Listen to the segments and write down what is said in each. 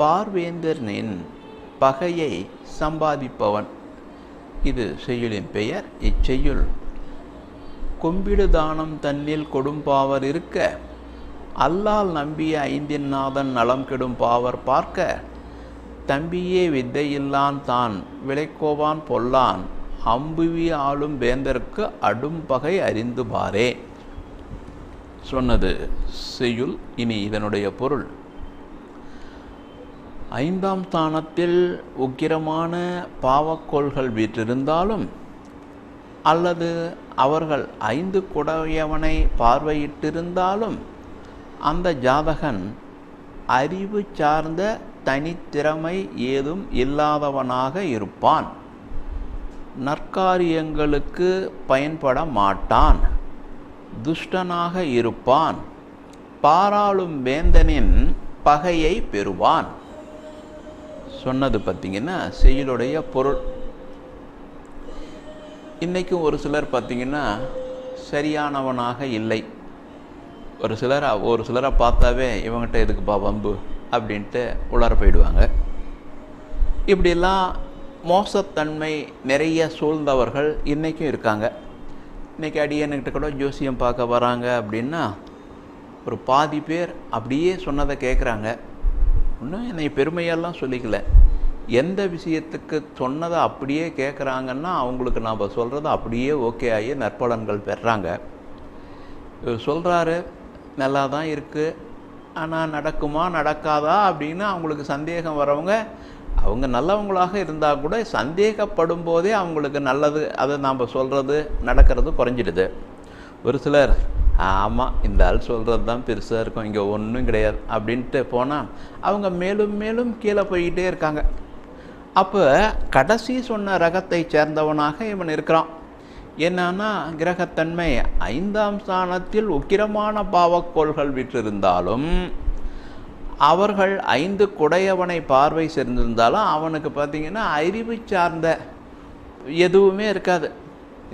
பார்வேந்தர்னின் பகையை சம்பாதிப்பவன். இது செய்யுளின் பெயர் இச்செய்யுள். கொம்பிடு தானம் தன்னில் கொடும்பாவர் இருக்க அல்லால் நம்பிய ஐந்தின் நாதன் நலம் கெடும் பாவர் பார்க்க தம்பியே வித்தையில்லான் தான் விளைக்கோவான் பொல்லான் அம்புவி ஆளும் வேந்தருக்கு அடும்பகை அறிந்து பாரே. சொன்னது செய்யுள் இனி இதனுடைய பொருள். ஐந்தாம் ஸ்தானத்தில் உக்கிரமான பாவக்கோள்கள் வீற்றிருந்தாலும் அல்லது அவர்கள் ஐந்து குடையவனை பார்வையிட்டிருந்தாலும் அந்த ஜாதகன் அறிவு சார்ந்த தனித்திறமை ஏதும் இல்லாதவனாக இருப்பான். நற்காரியங்களுக்கு பயன்பட மாட்டான். துஷ்டனாக இருப்பான். பாராளும் வேந்தனின் பகையை பெறுவான். சொன்னது பார்த்தீங்கன்னா செயலுடைய பொருள். இன்றைக்கும் ஒரு சிலர் பார்த்திங்கன்னா சரியானவனாக இல்லை. ஒரு சிலராக ஒரு சிலரை பார்த்தாவே இவங்ககிட்ட எதுக்குப்பா வம்பு? அப்படின்ட்டு உளர போயிடுவாங்க. இப்படிலாம் மோசத்தன்மை நிறைய சூழ்ந்தவர்கள் இன்றைக்கும் இருக்காங்க. இன்றைக்கி அடியனுக்கிட்ட கூட ஜோசியம் பார்க்க வராங்க அப்படின்னா ஒரு பாதி பேர் அப்படியே சொன்னதை கேட்குறாங்க இன்னும் என்னை பெருமையெல்லாம் சொல்லிக்கல. எந்த விஷயத்துக்கு சொன்னதை அப்படியே கேட்குறாங்கன்னா அவங்களுக்கு நாம் சொல்கிறத அப்படியே ஓகே ஆகி நற்பலன்கள் பெறாங்க. இவர் சொல்கிறாரு நல்லா தான் இருக்குது ஆனால் நடக்குமா நடக்காதா அப்படின்னு அவங்களுக்கு சந்தேகம் வரவங்க அவங்க நல்லவங்களாக இருந்தால் கூட சந்தேகப்படும் போதே அவங்களுக்கு நல்லது அதை நாம் சொல்கிறது நடக்கிறது குறைஞ்சிடுது. ஒரு சிலர் ஆமாம் இந்த ஆள் சொல்கிறது தான் பெருசாக இருக்கும். இங்கே ஒன்றும் கிடையாது. அப்படின்ட்டு போனால் அவங்க மேலும் மேலும் கீழே போய்கிட்டே இருக்காங்க. அப்போ கடைசி சொன்ன ரகத்தை சேர்ந்தவனாக இவன் இருக்கிறான். என்னன்னா கிரகத்தன்மை ஐந்தாம் ஸ்தானத்தில் உக்கிரமான பாவக்கோள்கள் விற்றிருந்தாலும் அவர்கள் ஐந்து குடையவனை பார்வை சேர்ந்திருந்தாலும் அவனுக்கு பார்த்திங்கன்னா அறிவு சார்ந்த எதுவுமே இருக்காது.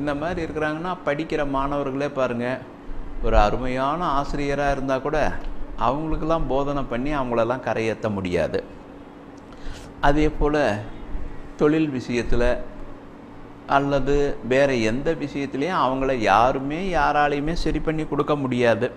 இந்த மாதிரி இருக்கிறாங்கன்னா படிக்கிற மாணவர்களே பாருங்கள் ஒரு அருமையான ஆசிரியராக இருந்தால் கூட அவங்களுக்கெல்லாம் போதனை பண்ணி அவங்களெல்லாம் கரையேற்ற முடியாது. அதே போல் தொழில் விஷயத்தில் அல்லது வேறு எந்த விஷயத்துலையும் அவங்கள யாருமே யாராலையுமே சரி பண்ணி கொடுக்க முடியாது.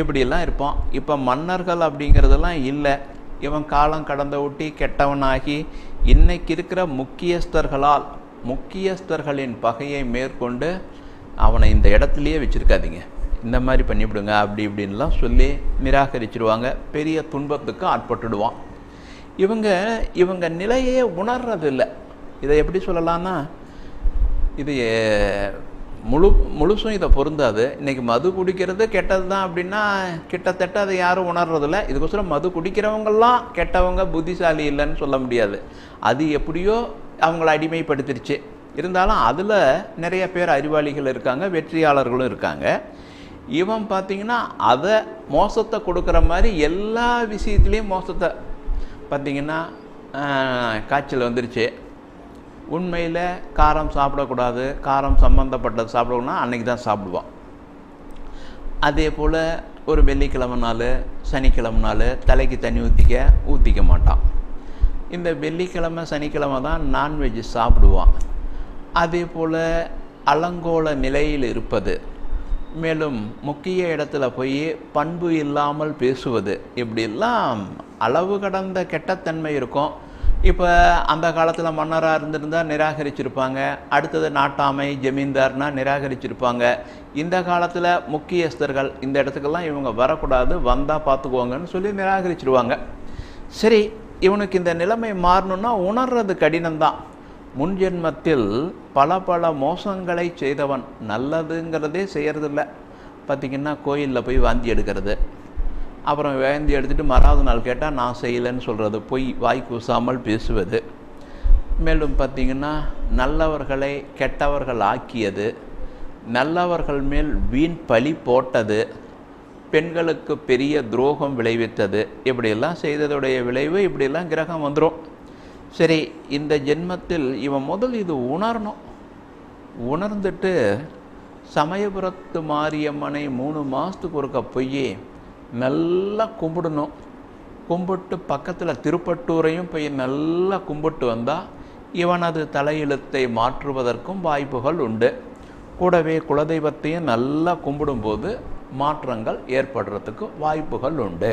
இப்படியெல்லாம் இருப்போம். இப்போ மன்னர்கள் அப்படிங்கிறதெல்லாம் இல்லை. இவன் காலம் கடந்த ஒட்டி கெட்டவனாகி இன்னைக்கு இருக்கிற முக்கியஸ்தர்களால் முக்கியஸ்தர்களின் பகையை மேற்கொண்டு அவனை இந்த இடத்துலையே வச்சுருக்காதீங்க. இந்த மாதிரி பண்ணிவிடுங்க அப்படி இப்படின்லாம் சொல்லி நிராகரிச்சிருவாங்க. பெரிய துன்பத்துக்கு ஆட்பட்டுடுவான். இவங்க இவங்க நிலையே உணர்றதில்லை. இதை எப்படி சொல்லலாம்னா இது முழு முழுசும் இதை பொருந்தாது. இன்றைக்கி மது குடிக்கிறது கெட்டது தான் அப்படின்னா கிட்டத்தட்ட அதை யாரும் உணர்றதில்ல. இதுக்கோசரம் மது குடிக்கிறவங்கெல்லாம் கெட்டவங்க புத்திசாலி இல்லைன்னு சொல்ல முடியாது. அது எப்படியோ அவங்கள அடிமைப்படுத்திருச்சு. இருந்தாலும் அதில் நிறைய பேர் அறிவாளிகள் இருக்காங்க வெற்றியாளர்களும் இருக்காங்க. இவன் பார்த்திங்கன்னா அதை மோசத்தை கொடுக்குற மாதிரி எல்லா விஷயத்துலேயும் மோசத்தை. பார்த்திங்கன்னா காய்ச்சல் வந்துருச்சு. உண்மையில் காரம் சாப்பிடக்கூடாது காரம் சம்மந்தப்பட்டது சாப்பிடணும்னா அன்றைக்கி தான் சாப்பிடுவான். அதே போல் ஒரு வெள்ளிக்கிழமை நாள் சனிக்கிழமை நாள் தலைக்கு தண்ணி ஊற்றிக்க ஊற்றிக்க மாட்டான். இந்த வெள்ளிக்கிழமை சனிக்கிழமை தான் நான்வெஜ் சாப்பிடுவான். அதே போல் அலங்கோல நிலையில் இருப்பது. மேலும் முக்கிய இடத்துல போய் பண்பு இல்லாமல் பேசுவது. இப்படிலாம் அளவு கடந்த கெட்டத்தன்மை இருக்கும். இப்போ அந்த காலத்தில் மன்னராக இருந்திருந்தால் நிராகரிச்சிருப்பாங்க. அடுத்தது நாட்டாமை ஜமீன்தார்னா நிராகரிச்சிருப்பாங்க. இந்த காலத்தில் முக்கியஸ்தர்கள் இந்த இடத்துக்கெல்லாம் இவங்க வரக்கூடாது வந்தால் பார்த்துக்குவாங்கன்னு சொல்லி நிராகரிச்சிருவாங்க. சரி இவனுக்கு இந்த நிலைமை மாறணும்னா உணர்றது கடினம்தான். முன்ஜென்மத்தில் பல பல மோசங்களை செய்தவன் நல்லதுங்கிறதே செய்கிறதில்ல பார்த்திங்கன்னா கோயிலில் போய் வாந்தி எடுக்கிறது. அப்புறம் வேந்தி எடுத்துகிட்டு மறாவது நாள் கேட்டால் நான் செய்யலைன்னு சொல்கிறது பொய் வாய் கூசாமல் பேசுவது. மேலும் பார்த்திங்கன்னா நல்லவர்களை கெட்டவர்கள் ஆக்கியது. நல்லவர்கள் மேல் வீண் பழி போட்டது. பெண்களுக்கு பெரிய துரோகம் விளைவித்தது. இப்படியெல்லாம் செய்ததுடைய விளைவு இப்படியெல்லாம் கிரகம் வந்துடும் சரி இந்த ஜென்மத்தில் இவன் முதல் இது உணரணும். உணர்ந்துட்டு சமயபுரத்து மாரியம்மனை மூணு மாதத்துக்கு ஒருக்க போய் நல்லா கும்பிடணும். கும்பிட்டு பக்கத்தில் திருப்பட்டூரையும் போய் நல்லா கும்பிட்டு வந்தால் இவனது தலையெழுத்தை மாற்றுவதற்கும் வாய்ப்புகள் உண்டு. கூடவே குலதெய்வத்தையும் நல்லா கும்பிடும்போது மாற்றங்கள் ஏற்படுறதுக்கு வாய்ப்புகள் உண்டு.